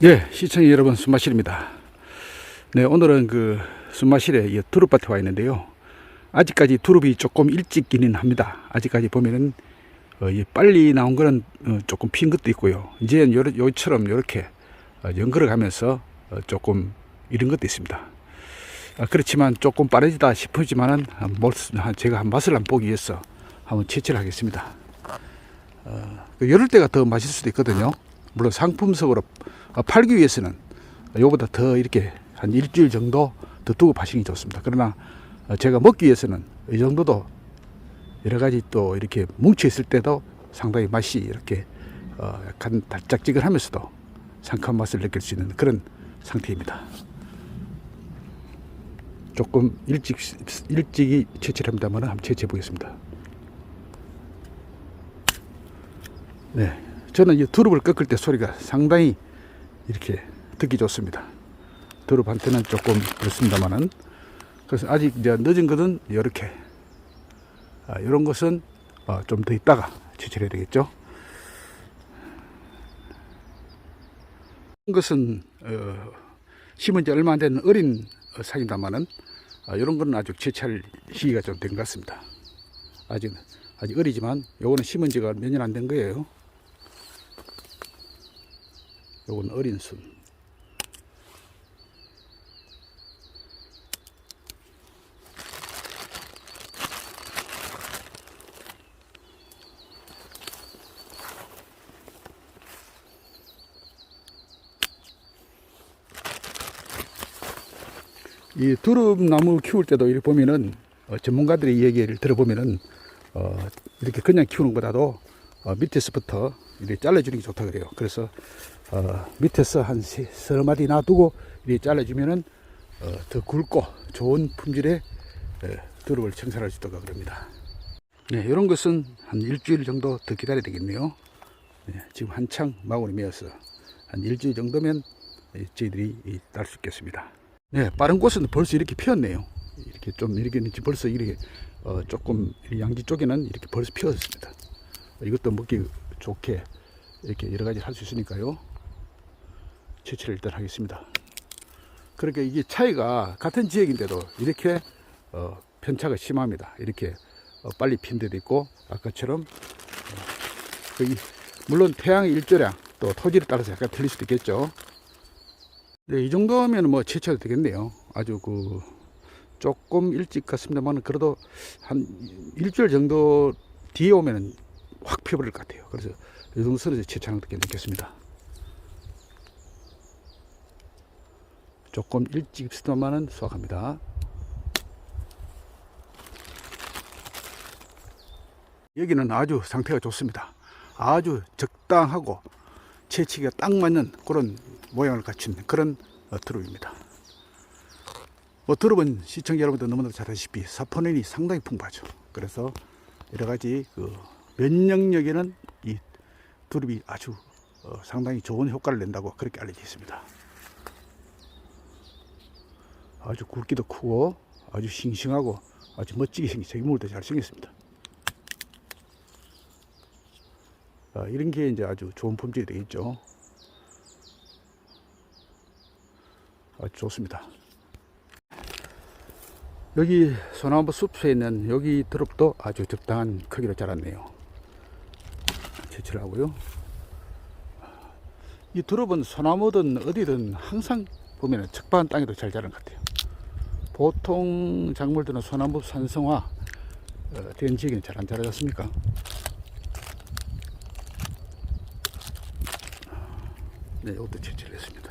네, 시청자 여러분, 순마실입니다. 네, 오늘은 그 순마실에 이 두릅밭에 와 있는데요. 아직까지 두릅이 조금 일찍이긴 합니다. 아직까지 보면은 어, 이 빨리 나온 거는 어, 조금 핀 것도 있고요. 이제는 요, 요처럼 이렇게 어, 연걸어 가면서 어, 조금 이런 것도 있습니다. 아, 그렇지만 조금 빠르다 싶으지만은 한 뭘- 한 제가 한 맛을 한번 보기 위해서 한번 채취를 하겠습니다. 어, 그 이럴 때가 더 맛있을 수도 있거든요. 물론 상품성으로 어, 팔기 위해서는 요보다 더 이렇게 한 일주일 정도 더 두고 파시는 게 좋습니다. 그러나 어, 제가 먹기 위해서는 이 정도도 여러 가지 또 이렇게 뭉쳐 있을 때도 상당히 맛이 이렇게 어, 약간 달짝지근하면서도 상큼한 맛을 느낄 수 있는 그런 상태입니다. 조금 일찍 일찍이 채취를 합니다만 한번 채취해 보겠습니다. 네, 저는 이 두릅을 꺾을 때 소리가 상당히 이렇게 듣기 좋습니다. 두릅한테는 조금 그렇습니다만은 그래서 아직 이제 늦은 것은 이렇게 아, 이런 것은 어, 좀더 있다가 채취를 해야 되겠죠. 이것은 어, 심은 지 얼마 안 된 어린 어, 상입니다만은 아, 이런 거는 아직 채취할 시기가 좀 된 것 같습니다. 아직 아직 어리지만 요거는 심은 지가 몇 년 안 된 거예요. 요건 어린 순. 이 두릅나무 키울 때도 이렇게 보면은 어, 전문가들의 얘기를 들어보면은 어, 이렇게 그냥 키우는 것보다도 어, 밑에서부터 이렇게 잘라주는 게 좋다 그래요. 그래서 어, 밑에서 한 세, 서너 마디 놔두고 이렇게 잘라주면은 어, 더 굵고 좋은 품질의 에, 두릅을 생산할 수 있다고 그럽니다. 네, 이런 것은 한 일주일 정도 더 기다려야 되겠네요. 네, 지금 한창 마구니 메어서 한 일주일 정도면 예, 저희들이 딸 수 있겠습니다. 네, 빠른 꽃은 벌써 이렇게 피었네요. 이렇게 좀 이렇게 벌써 이렇게 어, 조금 이 양지 쪽에는 이렇게 벌써 피었습니다. 이것도 먹기 좋게 이렇게 여러 가지 할 수 있으니까요. 채취를 일단 하겠습니다. 그러니까 이게 차이가 같은 지역인데도 이렇게 어, 편차가 심합니다. 이렇게 어, 빨리 핀 데도 있고 아까처럼 어, 그 이- 물론 태양의 일조량 또 토질에 따라서 약간 틀릴 수도 있겠죠. 네, 이 정도면 뭐 채취해도 되겠네요. 아주 그 조금 일찍 갔습니다만 그래도 한 일주일 정도 뒤에 오면은 확 피어버릴 것 같아요. 그래서 이 정도 선에서 채취하는 것도 괜찮겠습니다. 조금 일찍 입수다만은 수확합니다. 여기는 아주 상태가 좋습니다. 아주 적당하고 채취가 딱 맞는 그런 모양을 갖춘 그런 어, 두릅입니다. 뭐 두릅은 시청자 여러분들 너무나도 잘 아시다시피 사포닌이 상당히 풍부하죠. 그래서 여러 가지 그 면역력에는 이 두릅이 아주 어, 상당히 좋은 효과를 낸다고 그렇게 알려져 있습니다. 아주 굵기도 크고 아주 싱싱하고 아주 멋지게 생긴 생물도 잘 생겼습니다. 아, 이런 게 이제 아주 좋은 품질이 되겠죠. 아주 좋습니다. 여기 소나무 숲에 있는 여기 드롭도 아주 적당한 크기로 자랐네요. 채취를 하고요. 이 드롭은 소나무든 어디든 항상 보면 척박한 땅에도 잘 자란 것 같아요. 보통 작물들은 소나무 산성화 어, 된 지역에는 잘 안 자라지 않습니까? 네, 이것도 채취를 했습니다.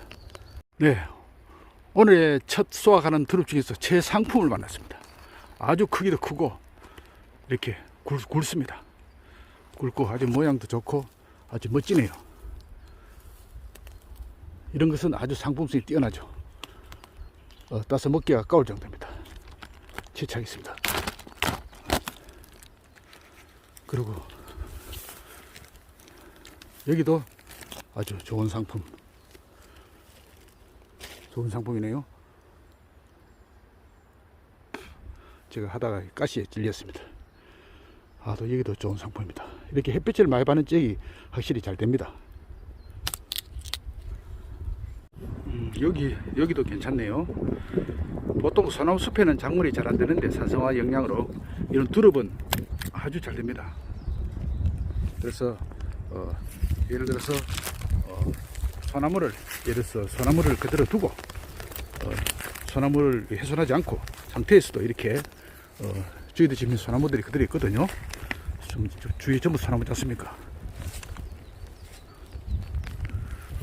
네, 오늘의 첫 수확하는 드롭 중에서 제 상품을 만났습니다. 아주 크기도 크고 이렇게 굵, 굵습니다. 굵고 아주 모양도 좋고 아주 멋지네요. 이런 것은 아주 상품성이 뛰어나죠. 어, 따서 먹기가 아까울 정도입니다. 채취하겠습니다. 그리고 여기도 아주 좋은 상품. 좋은 상품이네요. 제가 하다가 가시에 찔렸습니다. 아, 또 여기도 좋은 상품입니다. 이렇게 햇빛을 많이 받는 지역이 확실히 잘 됩니다. 음, 여기 여기도 괜찮네요. 보통 소나무 숲에는 작물이 잘 안 되는데 산성화 영향으로 이런 두릅은 아주 잘 됩니다. 그래서 어, 예를 들어서 어, 소나무를 예를 들어서 소나무를 그대로 두고 어, 소나무를 훼손하지 않고 상태에서도 이렇게 어, 저희도 지금 소나무들이 그대로 있거든요. 좀 주- 주위에 전부 소나무지 않습니까?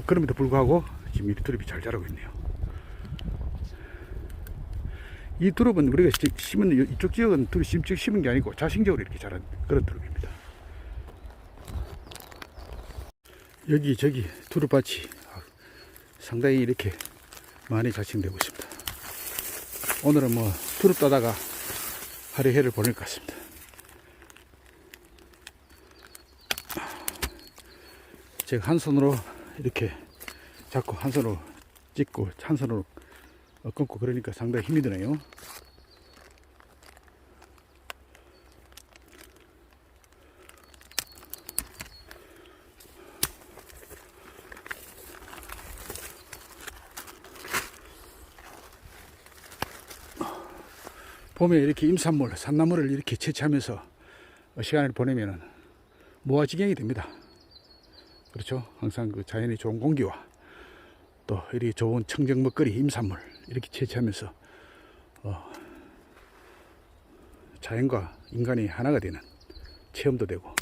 그럼에도 불구하고 지금 이 두릅이 잘 자라고 있네요. 이 두릅은 우리가 지- 심은 이- 이쪽 지역은 두릅 심적 심은 게 아니고 자생적으로 이렇게 자란 그런 두릅입니다. 여기 저기 두릅밭이 상당히 이렇게 많이 자생되고 있습니다. 오늘은 뭐 두릅 따다가 하루 해를 보낼 것 같습니다. 제가 한 손으로 이렇게 잡고 한 손으로 찍고 한 손으로 어, 끊고 그러니까 상당히 힘이 드네요. 봄에 이렇게 임산물, 산나물을 이렇게 채취하면서 어, 시간을 보내면은 무아지경이 됩니다. 그렇죠. 항상 그 자연의 좋은 공기와 또 이리 좋은 청정 먹거리, 임산물 이렇게 채취하면서 어, 자연과 인간이 하나가 되는 체험도 되고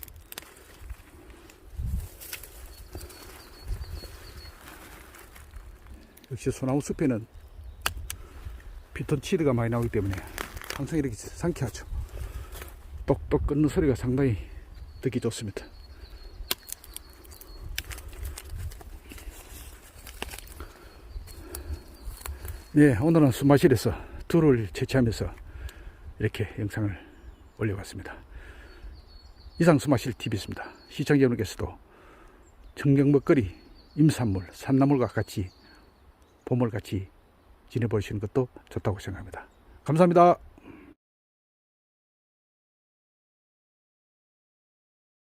역시 소나무 숲에는 피톤치드가 많이 나오기 때문에 항상 이렇게 상쾌하죠. 똑똑 끊는 소리가 상당히 듣기 좋습니다. 네, 오늘은 수마실에서 둘을 채취하면서 이렇게 영상을 올려봤습니다. 이상 수마실 TV였습니다. 시청자 여러분께서도 청경 먹거리, 임산물, 산나물과 같이 봄을 같이 지내보시는 것도 좋다고 생각합니다. 감사합니다.